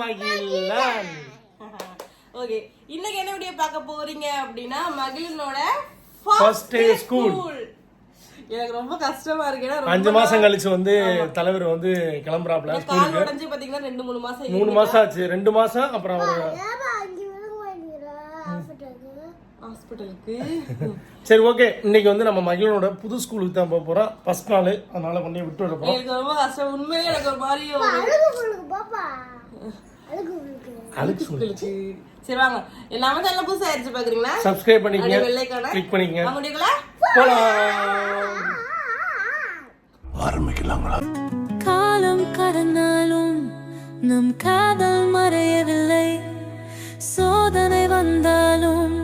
Magizhan. Okay இன்னைக்கு என்ன video பார்க்க போறீங்க அப்படின்னா மகிழனோட First day school. எனக்கு ரொம்ப கஷ்டமா இருக்கு. ஏன்னா ரொம்ப அஞ்சு மாசம் கழிச்சு வந்து தலைவர் வந்து கிளம்புறாப்ல கால் உடைஞ்சு பாத்தீங்கன்னா ரெண்டு மூணு மாசம் மூணு மாசம் ஆச்சு. ரெண்டு மாசம் அப்புறம் அவர் ஹாஸ்பிட்டலுக்கு சரி ஓகே இன்னைக்கு வந்து நம்ம மகிழனோட புது ஸ்கூலுக்கு தான் போக போறோம். ஃபர்ஸ்ட் நாள். அதனால கொண்டு விட்டு விட போறோம். எனக்கு ரொம்ப கஷ்டம். உண்மையிலே எனக்கு ஒரு மாதிரி ஒரு அழுக்கு. சரி வாங்க. நம்ம சேனல் புதுசா ஆயிடுச்சு பாக்குறீங்களா? சப்ஸ்கிரைப் பண்ணிக்கங்க. அப்படியே வெள்ளைக்கான கிளிக் பண்ணிக்கங்க. அவங்களுக்குள்ள போலாம். காலம் கடந்தாலும் நம் காதல் மறையவில்லை. சோதனை வந்தாலும்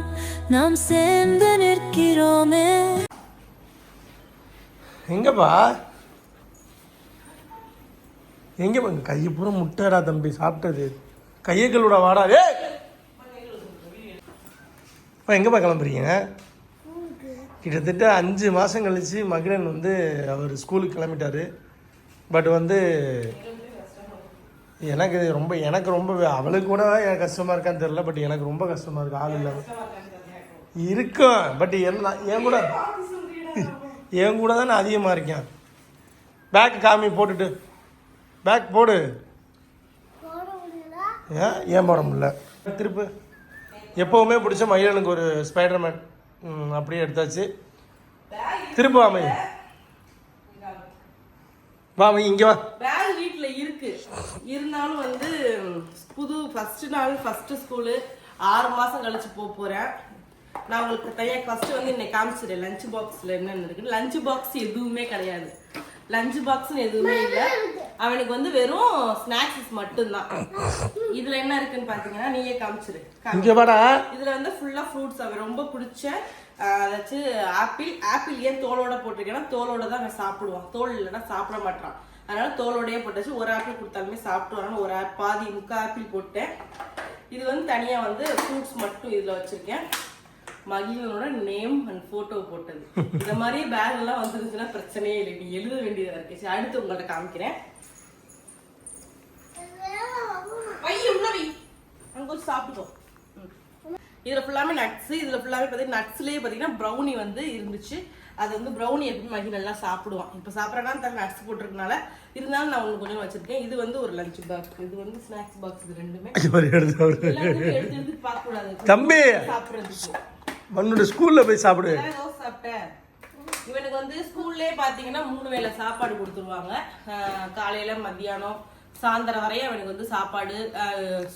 நாம் சேர்ந்து நிற்கிறோமே. எங்கப்பா? எங்கே கையை பூரா முட்டைடா தம்பி சாப்பிட்டது. கையை கழுவிட வாடா ஏ இப்போ எங்கேப்பா கிளம்புறீங்க? கிட்டத்தட்ட அஞ்சு மாதம் கழித்து மகிழன் வந்து அவர் ஸ்கூலுக்கு கிளம்பிட்டாரு. பட் வந்து எனக்கு இது ரொம்ப எனக்கு ரொம்ப அவளுக்கு கூட கஷ்டமாக இருக்கான்னு தெரில பட் எனக்கு ரொம்ப கஷ்டமாக இருக்குது ஆள் இல்லாமல் இருக்கும் பட் என்ன என் கூட என் கூட தானே அதிகமாக இருக்கேன். பேக் காமி போட்டுட்டு. பேக் போடு. ஏன் ஏன் போட முடியல? திருப்பு. எப்போவுமே பிடிச்ச மயிலனுக்கு ஒரு ஸ்பைடர்மேன் அப்படியே எடுத்தாச்சு. திருப்பு வாமை வாமை இங்கே வா. பேக் வீட்ல இருக்கு. இருந்தாலும் வந்து புது ஃபர்ஸ்ட் நாள் ஃபர்ஸ்ட் ஸ்கூலு ஆறு மாசம் கழிச்சு போக போறேன். நான் உங்களுக்கு தனியாக ஃபர்ஸ்ட் வந்து இன்னைக்கு காமிச்சிடுறேன். லஞ்ச் பாக்ஸ்ல என்னென்ன இருக்கு லஞ்ச் பாக்ஸ் எதுவுமே கிடையாது. லஞ்ச் பாக்ஸ்னு எதுவுமே இல்லை. அவனுக்கு வந்து வெறும் ஸ்நாக்ஸ் மட்டும்தான். இதுல என்ன இருக்குன்னு பாத்தீங்கன்னா நீயே காமிச்சிரு. காமி. இங்கே இதுல வந்து ஃபுல்லா ஃப்ரூட்ஸ் அவன் ரொம்ப பிடிச்ச ஆஹ், அதாச்சும் ஆப்பிள் ஆப்பிள் ஏன் தோலோட போட்டிருக்கேன்னா தோலோட தான் அவன் சாப்பிடுவான். தோல் இல்லைன்னா சாப்பிட மாட்டான். அதனால தோலோடயே போட்டாச்சு. ஒரு ஆப்பிள் கொடுத்தாலுமே சாப்பிடுவான் ஒரு ஆப் பாதி முக்கா ஆப்பிள் போட்டேன். இது வந்து தனியா வந்து ஃப்ரூட்ஸ் மட்டும் இதுல வச்சிருக்கேன். மகிழனோட நேம் அண்ட் போட்டோ போட்டது. இந்த மாதிரியே பேக் எல்லாம் வந்துருச்சுன்னா பிரச்சனையே இல்லை. நீ எழுத வேண்டியதா இருக்கு. அடுத்து உங்கள்ட்ட காமிக்கிறேன். அங்க கொஞ்சம் சாப்பிட்டுக்கோ. இதுல ஃபுல்லாமே நட்ஸ் இதுல ஃபுல்லாமே பார்த்தீங்கன்னா நட்ஸ்லயே பார்த்தீங்கன்னா ப்ரௌனி வந்து இருந்துச்சு. அது வந்து ப்ரௌனி எப்படி மகி நல்லா சாப்பிடுவான். இப்போ சாப்பிட்றனா தர நட்ஸ் போட்டிருக்கனால. இருந்தாலும் நான் ஒன்று கொஞ்சம் வச்சிருக்கேன். இது வந்து ஒரு லஞ்ச் பாக்ஸ் இது வந்து ஸ்நாக்ஸ் பாக்ஸ் இது ரெண்டுமே. எடுத்து எடுத்து பார்க்க கூடாது தம்பி! சாப்பிட்றதுக்கு. உன்னோட ஸ்கூலில் போய் சாப்பிடு. இவனுக்கு வந்து ஸ்கூல்லே பாத்தீங்கன்னா மூணு வேளை சாப்பாடு கொடுத்துருவாங்க. காலையில மத்தியானம் சாயந்தரம் வரையும் அவனுக்கு வந்து சாப்பாடு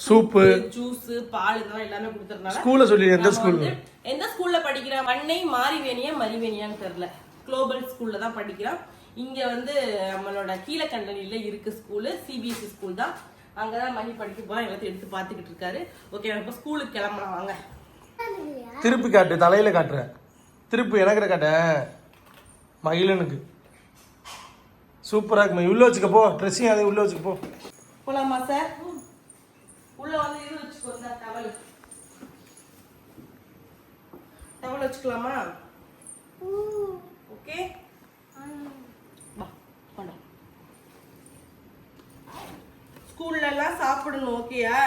சூப்பு. ஜூஸ் பால் இதெல்லாம் எல்லாமே கொடுத்துறதுனால ஸ்கூலை சொல்லி எந்த நம்ம ஸ்கூல் வந்து எந்த ஸ்கூல்ல படிக்கிறான் பண்ணை மாரிவேணியா மரிவேணியான்னு தெரியல. குளோபல் ஸ்கூல்ல தான் படிக்கிறான். இங்க வந்து நம்மளோட கீழக்கண்டனில இருக்கு ஸ்கூலு சிபிஎஸ்சி ஸ்கூல் தான். அங்கதான் மணி படிக்க போறான் எல்லாத்தையும் எடுத்து பாத்துக்கிட்டு இருக்காரு. ஓகே இப்போ ஸ்கூலுக்கு கிளம்பலாம் வாங்க. திருப்பி காட்டு தலையில காட்டுற. திருப்பி எனக்கு காட்ட. மகிழனுக்கு சூப்பரா இருக்குமா. உள்ள வச்சுக்க போ. ட்ரெஸ்ஸையும் அதையும் உள்ள வச்சுக்க போ. போலாமா சார்? உள்ள வந்து இது வச்சுக்கோ சார் டவல் டவல் வச்சுக்கலாமா? ஓகே வா கொண்டா ஸ்கூல்ல எல்லாம் சாப்பிடணும் ஓகேயா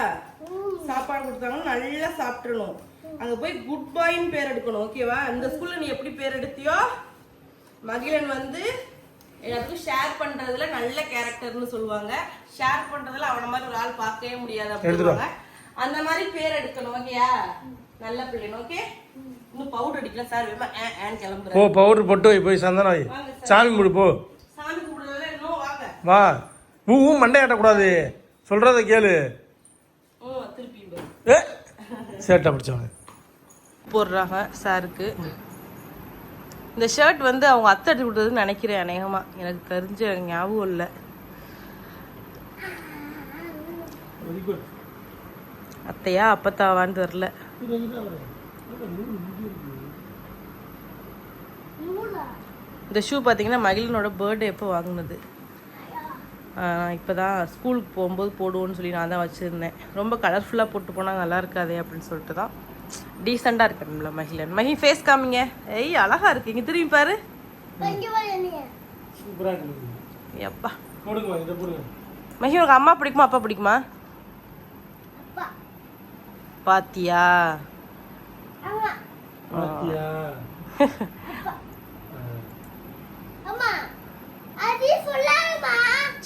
சாப்பாடு கொடுத்தாங்கன்னா நல்லா சாப்பிடணும் அங்க போய் குட் பாய்ன்னு பேர் எடுக்கணும் ஓகேவா இந்த ஸ்கூல்ல நீ எப்படி பேர் எடுத்தியோ மகிழன் வந்து எல்லாத்துக்கும் ஷேர் பண்றதுல நல்ல கேரக்டர்னு சொல்லுவாங்க. ஷேர் பண்றதுல அவன மாதிரி ஒரு ஆள் பார்க்கவே முடியாது அப்படின்வாங்க அந்த மாதிரி பேர் எடுக்கணும் ஓகேயா நல்ல பிள்ளைங்க ஓகே இன்னும் பவுடர் அடிக்கல சார் வேமா ஏன் கிளம்புறேன். போ பவுடர் போட்டு வை போய் சந்தனம் வை சாமி கும்பிடு போ. சாமி கும்பிடல இன்னும் வாங்க. வா. ஊ ஊ மண்டை ஆட்டக்கூடாது. சொல்றத கேளு. ம் திருப்பி. ஏ சேட்டை பிடிச்சவங்க போடுறாங்க சாருக்கு. இந்த ஷர்ட் வந்து அவங்க அத்தை எடுத்து கொடுத்ததுன்னு நினைக்கிறேன் அநேகமாக எனக்கு தெரிஞ்ச ஞாபகம் இல்லை. அத்தையா அப்பத்தாவான்னு தெரில இந்த ஷூ பார்த்தீங்கன்னா மகிழனோட பர்த்டே எப்போ வாங்கினது? இப்போ தான் ஸ்கூலுக்கு போகும்போது போடுவோன்னு சொல்லி நான் தான் வச்சுருந்தேன். ரொம்ப கலர்ஃபுல்லாக போட்டு போனால் நல்லா இருக்காதே அப்படின்னு சொல்லிட்டு தான் டீசெண்டாக இருக்கணும்ல மகிழன். மகி ஃபேஸ் காமிங்க. ஏய் அழகா இருக்கு. இங்கே திரும்பி பாரு. எப்பா. போடுங்க இதை போடுங்க. மகி உனக்கு அம்மா பிடிக்குமா அப்பா பிடிக்குமா? அப்பா பாத்தியா?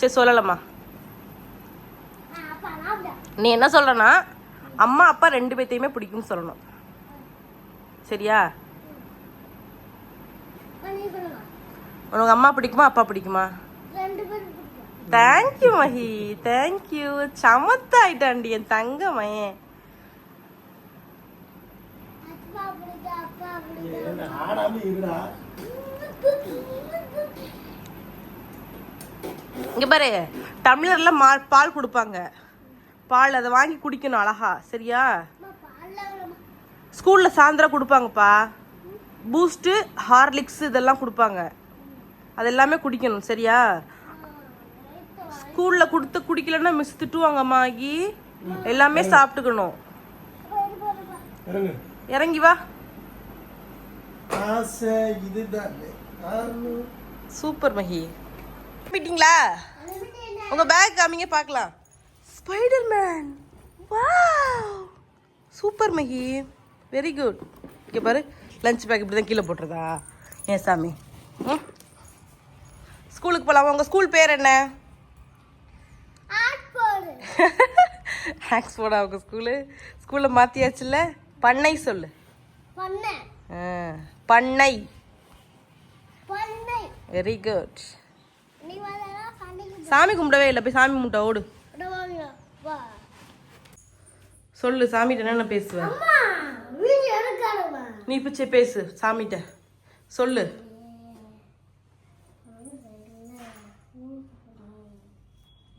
சரி நான் நீ என்ன சொல்றனா அம்மா அப்பா ரெண்டு பேத்தையுமே பிடிக்கும்னு சொல்லணும். சரியா? உனக்கு அம்மா பிடிக்குமா அப்பா பிடிக்குமா? Thank you Mahi thank you சமத்தாயிட்டாண்டி என் தங்க மயன் இங்க பாரு டம்ளர்ல பால் கொடுப்பாங்க. பால் அதை வாங்கி குடிக்கணும் அழகா சரியா? அம்மா பால்ல விடுமா ஸ்கூல்ல சாயந்தரம் கொடுப்பாங்கப்பா. பூஸ்ட்டு ஹார்லிக்ஸ் இதெல்லாம் கொடுப்பாங்க. அது எல்லாமே குடிக்கணும் சரியா? ஸ்கூல்ல கொடுத்து குடிக்கலன்னா மிஸ் திட்டுவாங்க மாகி எல்லாமே சாப்பிட்டுக்கணும். இறங்கு இறங்கி வா. சூப்பர் மஹி மீட்டிங்களா உங்க பேக் காமிங்க பார்க்கலாம். Spider man wow super Mahi very good இங்கே பாரு லஞ்ச் பேக் இப்படி தான் கீழே போட்டுருதா ஏன் சாமி. ம் ஸ்கூலுக்கு போகலாம் உங்கள் ஸ்கூல் பேர் என்ன? ஆக்ஸ்போர்டா. உங்கள் ஸ்கூலு ஸ்கூலில் மாற்றியாச்சுல்ல பண்ணை சொல்லு. பண்ண. வெரி குட் சாமி கும்பிடவே இல்லை. போய் சாமி கும்பிட்ட ஓடு விடுவாங்க வா சொல்லு சாமிகிட்ட என்னென்ன பேசுவேன் நீ பிச்சை பேசு சாமிகிட்ட சொல்லு.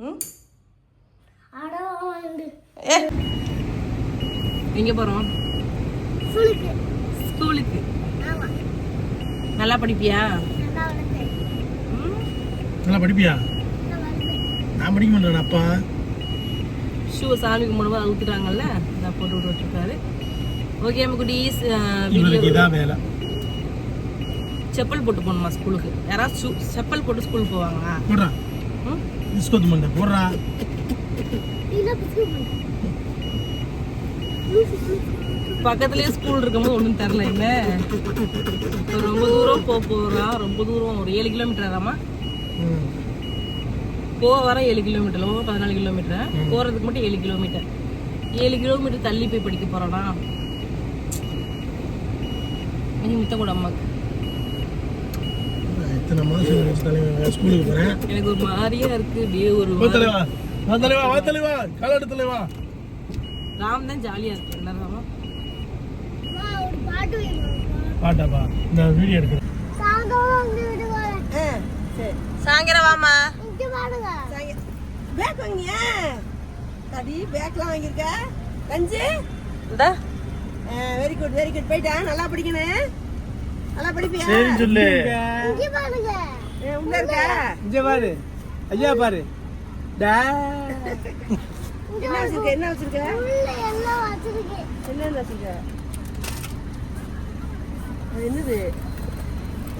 ம்? அடவாண்டு ஏ. எங்கே போகிறோம் சுளுக்கு ஸ்கூலுக்கு. ஆமா. நல்லா படிப்பியா? நல்லா வளர்த்து ம்? நல்லா படிப்பியா? நான் படிக்க மாட்டேன் அப்பா. ஷூ சாமி கும்பிடும்போது அவுத்துட்டாங்கல்ல நான் போட்டு விட்டு விட்டுருக்காரு ஓகே வீடியோ இதான் வேலை. செப்பல் போட்டு போகணுமா ஸ்கூலுக்கு? யாராவது ஷூ செப்பல் போட்டு ஸ்கூலுக்கு போவாங்களா? போடுறா. போடுறா. பக்கத்துலயே ஸ்கூல் இருக்கும்போது ஒன்றும் தெரில என்ன? ரொம்ப தூரம் போக போகிறான் ரொம்ப தூரம் ஒரு ஏழு கிலோமீட்டர் ஆதாமா ம். போக வர ஏழு கிலோமீட்டர் ஓ பதினாலு கிலோமீட்டர் போகிறதுக்கு மட்டும் ஏழு கிலோமீட்டர் ஏழு கிலோமீட்டர் தள்ளி போய் படிக்க போகிறானா நீ முத்த கூட அம்மாக்கு எத்தனை மாதம் ஸ்கூலுக்கு போகிறேன் எனக்கு ஒரு மாதிரியா இருக்கு அப்படியே ஒரு வா தலைவா வா தலைவா வா தலைவா காலாடு தலைவா. ராம் தான் ஜாலியா இருக்கு என்ன ராமா? வா ஒரு பாட்டு வேணும் பாட்டாப்பா இந்த வீடியோ எடுக்கிறேன். சாயங்காலம் வந்து விடுவாங்க சரி. சாயங்காலம் வாமா பாடுங்க. பேக் வாங்கிய அடி பேக்லாம் வாங்கியிருக்க? கஞ்சி? இந்த. வெரி குட் வெரி குட் போயிட்டா? நல்லா படிக்கணும் நல்லா படிப்பியா? சரி சொல்லு. இங்க பாடுங்க ஏ, உள்ள இருக்க? இங்க பாரு. ஐயா பாரு. டா. என்ன வச்சிருக்க? என்ன வச்சிருக்க? உள்ள எல்லாம் வச்சிருக்கேன் என்ன வச்சிருக்க? அது என்னது?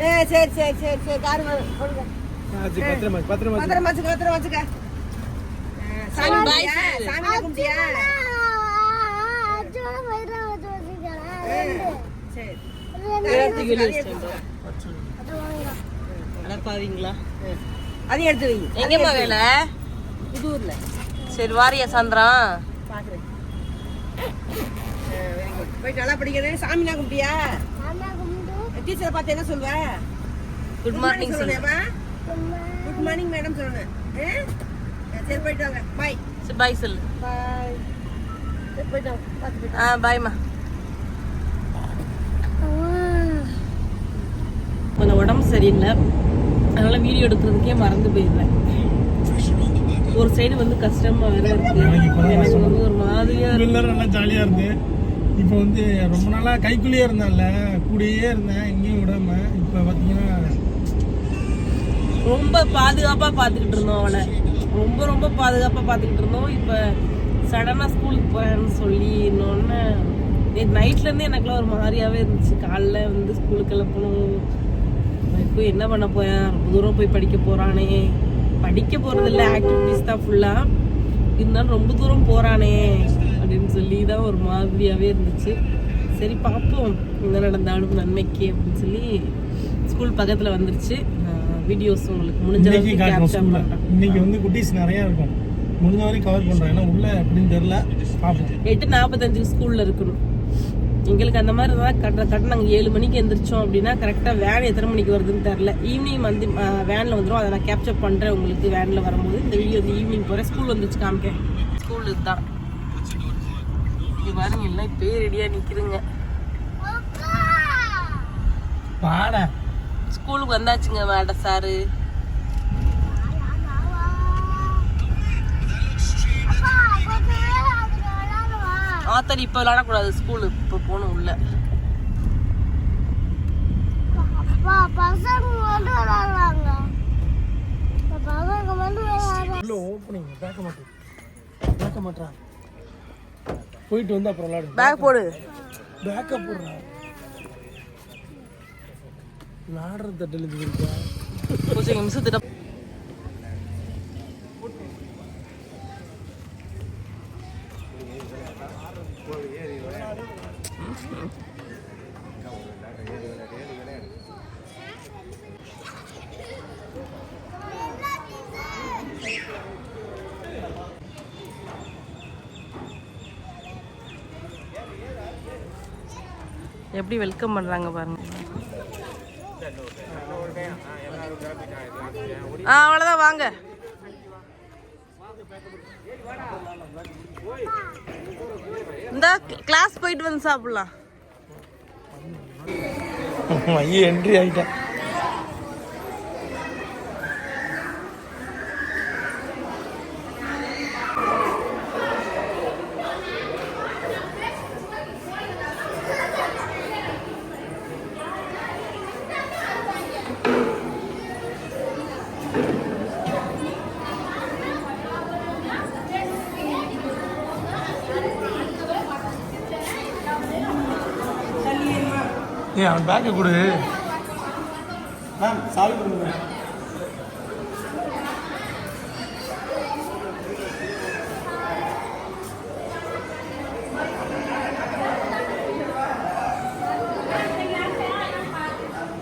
ஏ சரி சரி சரி சரி. காரு வரும். பத்திரமா பத்திரமா பத்திரம் வச்சுக்க பத்திரம் வச்சுக்க சாமி கும்பிட்டியா? சாமி அதையும் எடுத்து வை. எங்கம்மா வேலை? புதூர்ல. சரி வாரியா சாயந்தரம் பாக்குறேன். போயிட்டு நல்லா படிக்கிறேன். சாமிலாம் கும்பிட்டியா? டீச்சரை பார்த்து என்ன சொல்லுவ? குட் மார்னிங் சொல்லுவேப்பா குட் மார்னிங் மேடம் சொல்லணும்? சரி போயிட்டு வாங்க. பாய் சரி பாய் சொல்லு. பாய் போயிட்டு வாங்க. ஆ பாய்மா கொஞ்சம் உடம்பு சரியில்லை. அதனால வீடியோ எடுக்கிறதுக்கே மறந்து போயிடுறேன். ஒரு சைடு வந்து கஷ்டமா வேற இருக்கு. எனக்கு வந்து ஒரு மாதிரியா. எல்லாரும் நல்லா ஜாலியா இருந்து இப்போ வந்து ரொம்ப நாளா கைக்குள்ளேயே இருந்தான்ல. கூடயே இருந்தேன் எங்கேயும் விடாம. இப்போ பார்த்தீங்கன்னா ரொம்ப பாதுகாப்பாக பார்த்துக்கிட்டு இருந்தோம் அவளை ரொம்ப ரொம்ப பாதுகாப்பாக பார்த்துக்கிட்டு இருந்தோம். இப்போ சடனாக ஸ்கூலுக்கு போகிறேன்னு சொல்லி இன்னொன்று நேற்று நைட்லேருந்து எனக்குலாம் ஒரு மாதிரியாகவே இருந்துச்சு. காலைல வந்து ஸ்கூலுக்கு கிளப்பணும் இப்போ என்ன பண்ண போறேன்? ரொம்ப தூரம் போய் படிக்க போகிறானே படிக்க போகிறதில்ல ஆக்டிவிட்டிஸ் தான் ஃபுல்லாக இருந்தாலும் ரொம்ப தூரம் போகிறானே அப்படின்னு சொல்லி தான் ஒரு மாதிரியாகவே இருந்துச்சு. சரி பார்ப்போம். என்ன நடந்தாலும் நன்மைக்கு அப்படின்னு சொல்லி ஸ்கூல் பக்கத்தில் வந்துருச்சு. வீடியோஸ் உங்களுக்கு முடிஞ்ச அளவுக்கு கேப்சர் பண்றேன். இன்னைக்கு வந்து குட்டீஸ் நிறைய இருக்கும். முடிஞ்ச வரைக்கும் கவர் பண்றோம் ஏன்னா உள்ள எப்படின்னு தெரியல. பார்ப்போம் எட்டு நாற்பத்தஞ்சுக்கு ஸ்கூல்ல இருக்கணும். எங்களுக்கு அந்த மாதிரி இருந்தால் கட்ட கட்ட நாங்கள் ஏழு மணிக்கு எந்திரிச்சோம் அப்படின்னா கரெக்டாக வேன் எத்தனை மணிக்கு வருதுன்னு தெரில ஈவினிங் வந்து வேனில் வந்துடும் அதை நான் கேப்சர் பண்ணுறேன் உங்களுக்கு வேனில் வரும்போது. இந்த வீடியோ வந்து ஈவினிங் போகிறேன் ஸ்கூல் வந்துச்சு காமிக்கேன் ஸ்கூல் இதுதான். இது பாருங்க எல்லாம் ரெடியாக நிற்கிதுங்க பாட. ஸ்கூலுக்கு வந்தாச்சுங்க மேடம் சாரு. ஆத்தடி இப்போ விளாடக்கூடாது ஸ்கூலு இப்போ போகணும் உள்ள. போயிட்டு வந்து அப்புறம் விளையாடு. பேக் போடு. பேக்கப் போடுறா. விளாடுற தட்டில் இருக்கா? கொஞ்சம் மிஸ் திட்டம் எப்படி வெல்கம் பண்ணுறாங்க பாருங்க ஆ அவ்வளோதான் வாங்க இந்த கிளாஸ் போயிட்டு வந்து சாப்பிடலாம். ஐயோ என்ட்ரி ஆகிட்டேன் பேக்கை கொடு. மேம் சாவி கொடுங்க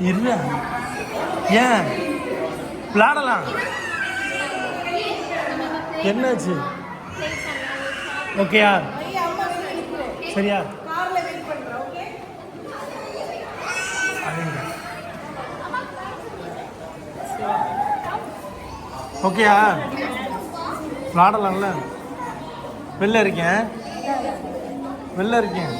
இருடா ஏன்? விளாடலாம் என்னாச்சு? ஓகேயா சரியா? ஓகேயா விளாடலாம்ல. வெளில இருக்கேன். வெளில இருக்கேன்.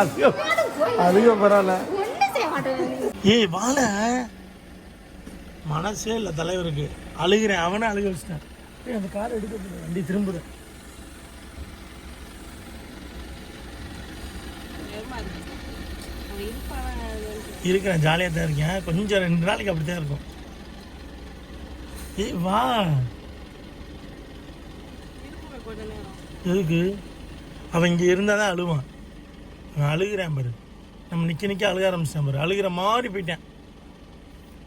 அதுக்கு அதுக்கு பரவாயில்ல. ஏய் வாழ மனசே இல்லை தலைவருக்கு. அழுகிறேன். அவனை அழுக வச்சிட்டேன். அந்த கார் எடுக்க போகுது, வண்டி திரும்புது. இருக்கிறேன் ஜாலியாக தான் இருக்கேன். கொஞ்சம் ரெண்டு நாளைக்கு அப்படி தான் இருக்கும். ஏய் வா. எதுக்கு அவன் இங்கே இருந்தால் தான் அழுவான். நான் அழுகிறேன் பாரு. நம்ம நிற்க நிற்க அழுக ஆரம்பிச்சேன் பாரு. அழுகிற மாதிரி போயிட்டேன்.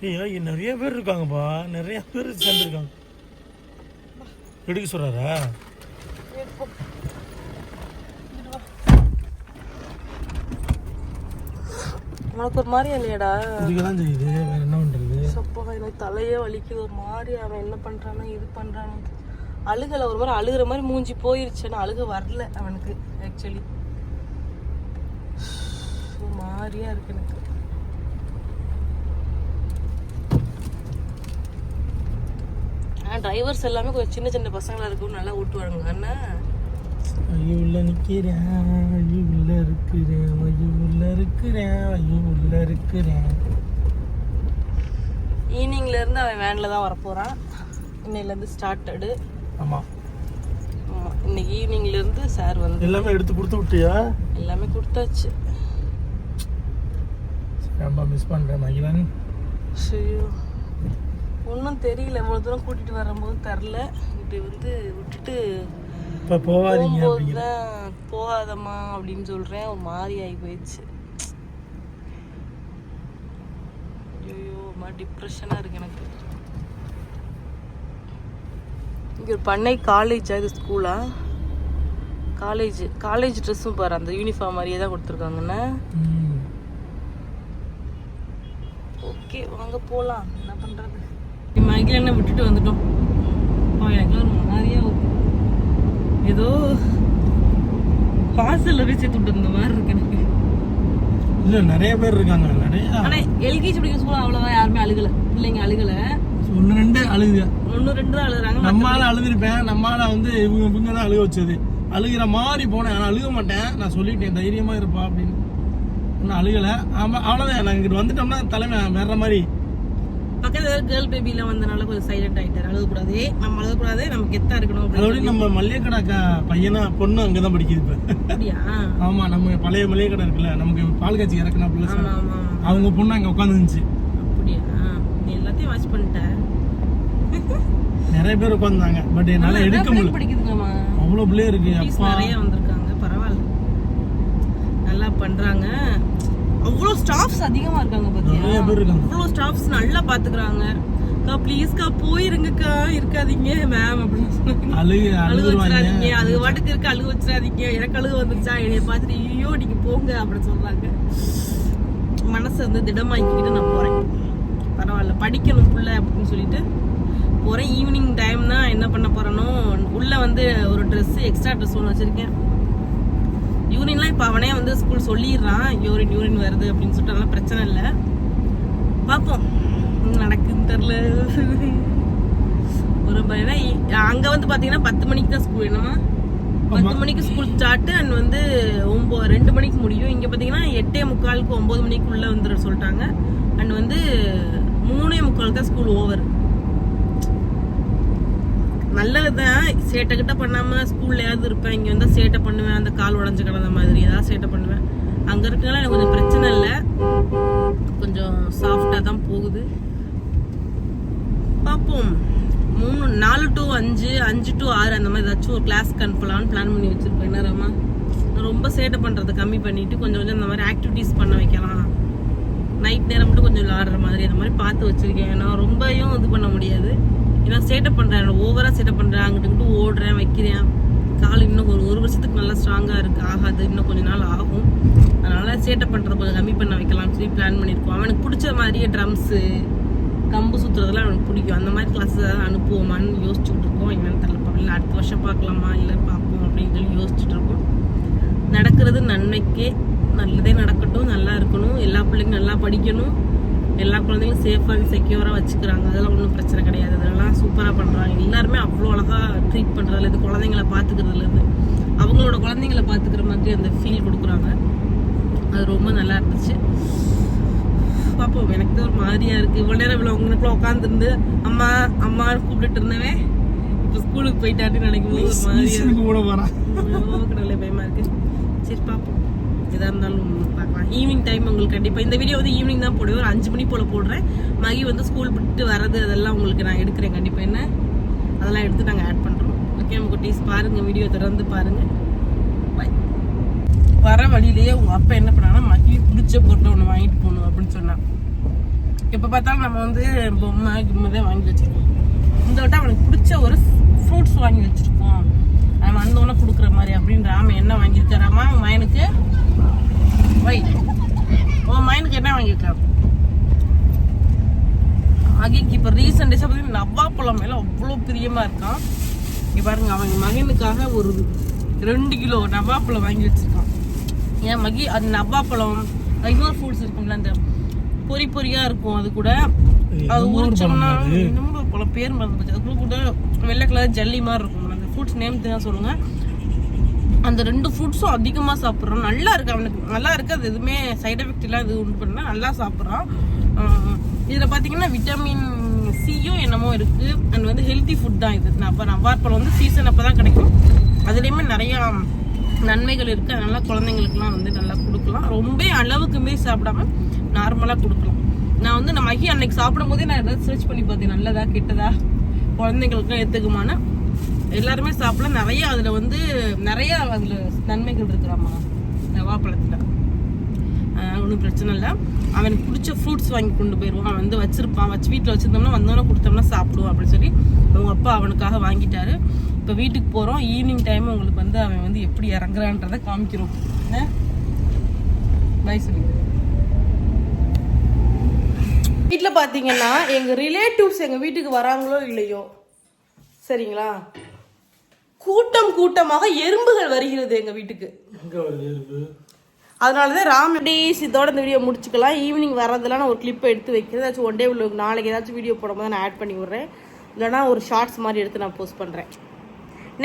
ஐயோ நிறைய பேர் இருக்காங்கப்பா. நிறைய பேர் சேர்ந்துருக்காங்க. எடுக்க சொல்கிறாரா உனக்கு ஒரு மாதிரி இல்லையாடா. இதுக்கு தான் தெரியுது வேறு என்ன பண்ணுறது சப்பா எனக்கு தலையே வலிக்குது. ஒரு மாதிரி அவன் என்ன பண்றானோ இது பண்றானோ. அழுகல. ஒரு மாதிரி அழுகுற மாதிரி மூஞ்சி போயிருச்சு. ஆனா அழுக வரல அவனுக்கு ஆக்சுவலி ஒரு மாதிரியா இருக்கு எனக்கு. டிரைவர்ஸ் எல்லாமே கொஞ்சம் சின்ன சின்ன பசங்களா இருக்கும் நல்லா ஓட்டுவாங்க அண்ணா. ஐயோ உள்ள நிற்கிறேன் ஐயோ உள்ள இருக்கிறேன் ஐயோ உள்ள இருக்கிறேன். ஐயோ உள்ள இருக்கிறேன் ஈவினிங்ல இருந்து அவன் வேன்ல தான் வரப்போறான். இன்னையில இருந்து ஸ்டார்டடு ஆமாம் இன்னைக்கு ஈவினிங்ல இருந்து சார் வந்து எல்லாமே எடுத்து கொடுத்து விட்டியா? எல்லாமே கொடுத்தாச்சு. ரொம்ப மிஸ் பண்ணுறேன் மகிழன். ஐயோ. ஒன்றும் தெரியல. இவ்வளோ தூரம் கூட்டிட்டு வரும்போது தெரில இப்படி வந்து விட்டுட்டு இப்போ போகாதீங்க போகும்போது தான் போகாதம்மா அப்படின்னு சொல்றேன். ஒரு மாதிரி ஆகி போயிடுச்சு. ஐயோ மாதிரி டிப்ரெஷனாக இருக்கு எனக்கு. இங்கே ஒரு பண்ணை காலேஜா இது ஸ்கூலா காலேஜ் காலேஜ் ட்ரெஸ்ஸும் பாரு அந்த யூனிஃபார்ம் மாதிரியே தான் கொடுத்துருக்காங்கண்ணே. ஓகே வாங்க போகலாம் என்ன பண்ணுறது மகிழனை விட்டுட்டு வந்துட்டோம். அப்பா, எனக்கு ஒரு மாதிரியா இருக்கு. ஏதோ ஹாஸ்டல்ல போய் சேர்த்து விட்டு வந்த மாதிரி இருக்கு எனக்கு. இல்ல நிறைய பேர் இருக்காங்க நிறைய. ஆனா எல்கேஜி படிக்கிற ஸ்கூல் அவ்வளவா யாருமே அழுகல. பிள்ளைங்க அழுகல. ஒன்று ரெண்டு அழுகுங்க ஒன்று ரெண்டு தான் அழுகுறாங்க நம்மளால அழுதுருப்பேன் நம்மளால வந்து இவங்க இவங்க தான் அழுக வச்சது. அழுகிற மாதிரி போனேன் ஆனால் அழுக மாட்டேன். நான் சொல்லிட்டேன் தைரியமா இருப்பா அப்படின்னு. ஒன்றும் அழுகல. ஆமா அவ்வளோதான் நான் இங்கிட்டு வந்துட்டோம்னா தலைமை வேற மாதிரி. பக்கத்துல கேர்ள் பேபிலாம் வந்தனால கொஞ்சம் சைலண்ட் ஆயிட்டாரு. அழுகக்கூடாது. நம்ம அழுகக்கூடாது. நம்ம கெத்தா இருக்கணும் அப்படின்னு நம்ம மல்லிகை கடை பையனா பொண்ணு அங்கே தான் படிக்குது இப்போ. அப்படியா? ஆமா நம்ம பழைய மளிகை கடை இருக்குல்ல நமக்கு பால் காய்ச்சி ஆமா ஆமா அவங்க பொண்ணு அங்கே உட்காந்துருந்துச்சு. அப்படியா? நீ எல்லாத்தையும் வாட்ச் பண்ணிட்ட? நிறைய பேர் உட்காந்துருந்தாங்க பட் என்னால் எடுக்க முடியல. படிக்குதுங்கம்மா. அவ்வளோ பிள்ளை இருக்கு நிறைய வந்திருக்காங்க பரவாயில்ல. நல்லா பண்றாங்க. அவ்வளோ ஸ்டாஃப்ஸ் அதிகமா இருக்காங்க பாத்தியா? நிறைய பேர் இருக்காங்க. அவ்வளோ ஸ்டாஃப்ஸ் நல்லா பாத்துக்கிறாங்க. அக்கா ப்ளீஸ்க்கா போயிருங்கக்கா. இருக்காதீங்க மேம் அப்படின்னு சொன்னாங்க. அழுகு வச்சிடாதீங்க. அது வாட்டுக்கு இருக்கு அழுக வச்சிடாதீங்க. எனக்கு அழுக வந்துருச்சா? என்னைய பார்த்துட்டு ஐயோ நீங்க போங்க அப்படின்னு சொல்றாங்க. மனசை வந்து திடமாக்கிக்கிட்டு நான் போறேன். பரவாயில்ல படிக்கணும் புள்ள அப்படின்னு சொல்லிட்டு போறேன். ஈவினிங் டைம் தான் என்ன பண்ண போறேனோ உள்ள வந்து ஒரு Dress எக்ஸ்ட்ரா ட்ரெஸ் ஒன்று வச்சிருக்கேன். யூரின்லாம் இப்போ அவனே வந்து ஸ்கூல் சொல்லிடுறான். யூரின் யூரின் வருது அப்படின்னு சொல்லிட்டு அதெல்லாம் பிரச்சனை இல்லை. பார்ப்போம். என்ன நடக்குதுன்னு தெரில ஒரு பயம். அங்கே வந்து பார்த்தீங்கன்னா பத்து மணிக்கு தான் ஸ்கூல் என்னமா பத்து மணிக்கு ஸ்கூல் ஸ்டார்ட் அண்ட் வந்து ஒம்பது ரெண்டு மணிக்கு முடியும். இங்கே பார்த்தீங்கன்னா எட்டே முக்காலுக்கு ஒம்பது மணிக்குள்ளே வந்துட சொல்லிட்டாங்க. அண்ட் வந்து மூணே முக்கால் தான் ஸ்கூல் ஓவர் நல்லதுதான். சேட்டை கிட்ட பண்ணாம ஸ்கூல்லையாவது இருப்பேன் இங்க வந்தா சேட்டை பண்ணுவேன் அந்த கால் உடஞ்சு கிடந்த மாதிரி ஏதாவது சேட்டை பண்ணுவேன். அங்க இருக்கனால எனக்கு கொஞ்சம் பிரச்சனை இல்லை. கொஞ்சம் சாஃப்டா தான் போகுது. பார்ப்போம் மூணு நாலு டு அஞ்சு அஞ்சு டு ஆறு அந்த மாதிரி ஏதாச்சும் ஒரு கிளாஸ் அனுப்பலாம்னு பிளான் பண்ணி வச்சிருப்பேன். என்ன ராமா? ரொம்ப சேட்டை பண்றதை கம்மி பண்ணிட்டு கொஞ்சம் கொஞ்சம் அந்த மாதிரி ஆக்டிவிட்டீஸ் பண்ண வைக்கலாம். நைட் நேரம் மட்டும் கொஞ்சம் விளாடுற மாதிரி அந்த மாதிரி பார்த்து வச்சிருக்கேன். நான் ரொம்பையும் இது பண்ண முடியாது. ஏன்னா சேட்டை பண்ணுறேன் ஓவராக சேட்டை பண்ணுறேன் அங்கிட்டு இங்கிட்டு ஓடுறேன் வைக்கிறேன். கால் இன்னும் ஒரு ஒரு வருஷத்துக்கு நல்லா ஸ்ட்ராங்காக இருக்குது ஆகாது இன்னும் கொஞ்ச நாள் ஆகும். அதனால் சேட்டை பண்ணுறத கொஞ்சம் கம்மி பண்ண வைக்கலாம்னு சொல்லி பிளான் பண்ணியிருக்கோம் அவனுக்கு பிடிச்ச மாதிரியே ட்ரம்ஸு கம்பு சுற்றுறதுலாம் அவனுக்கு பிடிக்கும். அந்த மாதிரி கிளாஸ் அனுப்புவோமான்னு யோசிச்சுட்டு இருக்கோம். என்னென்னு தெரியல இல்லை அடுத்த வருஷம் பார்க்கலாமா இல்லை பார்ப்போம் அப்படின்னு சொல்லி யோசிச்சுட்டு இருக்கோம். நடக்கிறது நன்மைக்கே நல்லதே நடக்கட்டும் நல்லா இருக்கணும். எல்லா பிள்ளைங்களும் நல்லா படிக்கணும். எல்லா குழந்தைங்களும் சேஃபாக அண்ட் செக்யூராக வச்சுக்கிறாங்க. அதெல்லாம் ஒன்றும் பிரச்சனை கிடையாது. அதெல்லாம் சூப்பராக பண்ணுறாங்க எல்லாருமே அவ்வளோ அழகாக ட்ரீட் பண்ணுறதுல இருந்து குழந்தைங்கள பார்த்துக்கிறதுல இருந்து அவங்களோட குழந்தைங்கள பார்த்துக்கிற மாதிரி அந்த ஃபீல் கொடுக்குறாங்க. அது ரொம்ப நல்லா இருந்துச்சு. பார்ப்போம் எனக்கு தான் ஒரு மாதிரியா இருக்கு. இவ்வளோ நேரம் இவ்வளோ உங்களுக்குள்ள உட்காந்துருந்து அம்மா அம்மான்னு கூப்பிட்டுட்டு இருந்தவன் இப்போ ஸ்கூலுக்கு போயிட்டாட்டு நினைக்கும் போது ஒரு மாதிரியா இருக்கு. மிஷினுக்கு கூட போறான் ஐயோ, கடவுளே பயமா இருக்கு. சரி பார்ப்போம் எதாக இருந்தாலும் பார்க்கலாம். ஈவினிங் டைம் உங்களுக்கு கண்டிப்பாக இந்த வீடியோ வந்து ஈவினிங் தான் போடுவேன். ஒரு அஞ்சு மணி போல் போடுறேன். மகி வந்து ஸ்கூல் விட்டு வர்றது அதெல்லாம் உங்களுக்கு நான் எடுக்கிறேன். கண்டிப்பாக என்ன? அதெல்லாம் எடுத்து நாங்கள் ஆட் பண்ணுறோம் ஓகே நம்ம குட்டீஸ் பாருங்கள் வீடியோ திறந்து பாருங்கள் பாய் வர வழியிலேயே உங்கள் அப்பா என்ன பண்ணாங்கன்னா மகி பிடிச்ச பொருளை ஒன்று வாங்கிட்டு போகணும் அப்படின்னு சொன்னான். எப்போ பார்த்தாலும் நம்ம வந்து பொம்மை கிம்மை தான் வாங்கி வச்சிருக்கோம். இந்த வட்டம் அவனுக்கு பிடிச்ச ஒரு ஃப்ரூட்ஸ் வாங்கி வச்சுருக்கோம். அவன் வந்தோன்னே கொடுக்குற மாதிரி அப்படின்ற ராமன் என்ன வாங்கியிருக்காராமா அவன் மயனுக்கு வை உன் மயனுக்கு என்ன வாங்கியிருக்கான் மகிக்கு இப்போ ரீசெண்ட் டேஸாக பார்த்தீங்கன்னா நவ்வாப்பழம் மேலே அவ்வளோ பிரியமாக இருக்கான். இங்கே பாருங்க அவன் மகனுக்காக ஒரு ரெண்டு கிலோ நவ்வாப்பழம் வாங்கி வச்சிருக்கான். ஏன் மகி அது நவ்வாப்பழம் இன்னொரு ஃப்ரூட்ஸ் இருக்கும்ல அந்த பொரி பொரியா இருக்கும் அது கூட. அது உரிச்சோம்னா ஒரு பழம் பேர் மறந்து போச்சு. அது கூட வெள்ளை கலர் ஜல்லி மாதிரி இருக்கும் அந்த ஃப்ரூட்ஸ் நேம் தான் சொல்லுங்க. அந்த ரெண்டு ஃப்ரூட்ஸும் அதிகமாக சாப்பிட்றான். நல்லா இருக்கு அவனுக்கு. நல்லா இருக்கு அது எதுவுமே சைட் எஃபெக்ட் எல்லாம் இது உண்டு பண்ணா நல்லா சாப்பிட்றான். இதில் பார்த்தீங்கன்னா விட்டமின் சியும் என்னமோ இருக்கு. அண்ட் வந்து ஹெல்த்தி ஃபுட் தான் இது. அப்போ நவ்வார்பழம் வந்து சீசன் அப்போ தான் கிடைக்கும். அதுலேயுமே நிறையா நன்மைகள் இருக்குது அதனால குழந்தைங்களுக்குலாம் வந்து நல்லா கொடுக்கலாம். ரொம்ப அளவுக்கு மீறி சாப்பிடாம நார்மலாக கொடுக்கலாம். நான் வந்து நம்ம மகி அன்னைக்கு சாப்பிடும் போதே நான் ஏதாவது சர்ச் பண்ணி பார்த்தேன். நல்லதா கெட்டதா? குழந்தைங்களுக்கும் எடுத்துக்குமான்னு எல்லாருமே சாப்பிடலாம் நிறைய அதில் வந்து நிறைய அதில் நன்மைகள் இருக்கிறாம்மா நவாப்பழத்தில் ஒன்றும் பிரச்சனை இல்லை. அவனுக்கு பிடிச்ச ஃப்ரூட்ஸ் வாங்கி கொண்டு போயிடுவான் அவன் வந்து வச்சிருப்பான். வச்சு வீட்டில் வச்சுருந்தோம்னா வந்தோன்னே கொடுத்தோம்னா சாப்பிடுவான் அப்படின்னு சொல்லி அவங்க அப்பா அவனுக்காக வாங்கிட்டாரு. இப்போ வீட்டுக்கு போகிறோம் ஈவினிங் டைம் உங்களுக்கு வந்து அவன் வந்து எப்படி இறங்குறான்றதை காமிக்கிறோம். பை சொல்லி. வீட்டில் பார்த்தீங்கன்னா எங்கள் ரிலேட்டிவ்ஸ் எங்கள் வீட்டுக்கு வராங்களோ இல்லையோ? சரிங்களா? கூட்டம் கூட்டமாக எறும்புகள் வருகிறது எங்கள் வீட்டுக்கு. எங்கே வருது எறும்பு? அதனால தான் ராம் டேஸ் இதோட இந்த வீடியோ முடிச்சுக்கலாம். ஈவினிங் வரதெல்லாம் நான் ஒரு கிளிப் எடுத்து வைக்கிறேன். ஏதாச்சும் ஒன் டே உள்ள நாளைக்கு ஏதாச்சும் வீடியோ போடும்போது நான் ஆட் பண்ணி விட்றேன். இல்லைனா ஒரு ஷார்ட்ஸ் மாதிரி எடுத்து நான் போஸ்ட் பண்ணுறேன்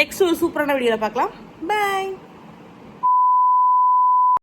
நெக்ஸ்ட் ஒரு சூப்பரான வீடியோவில் பார்க்கலாம். பை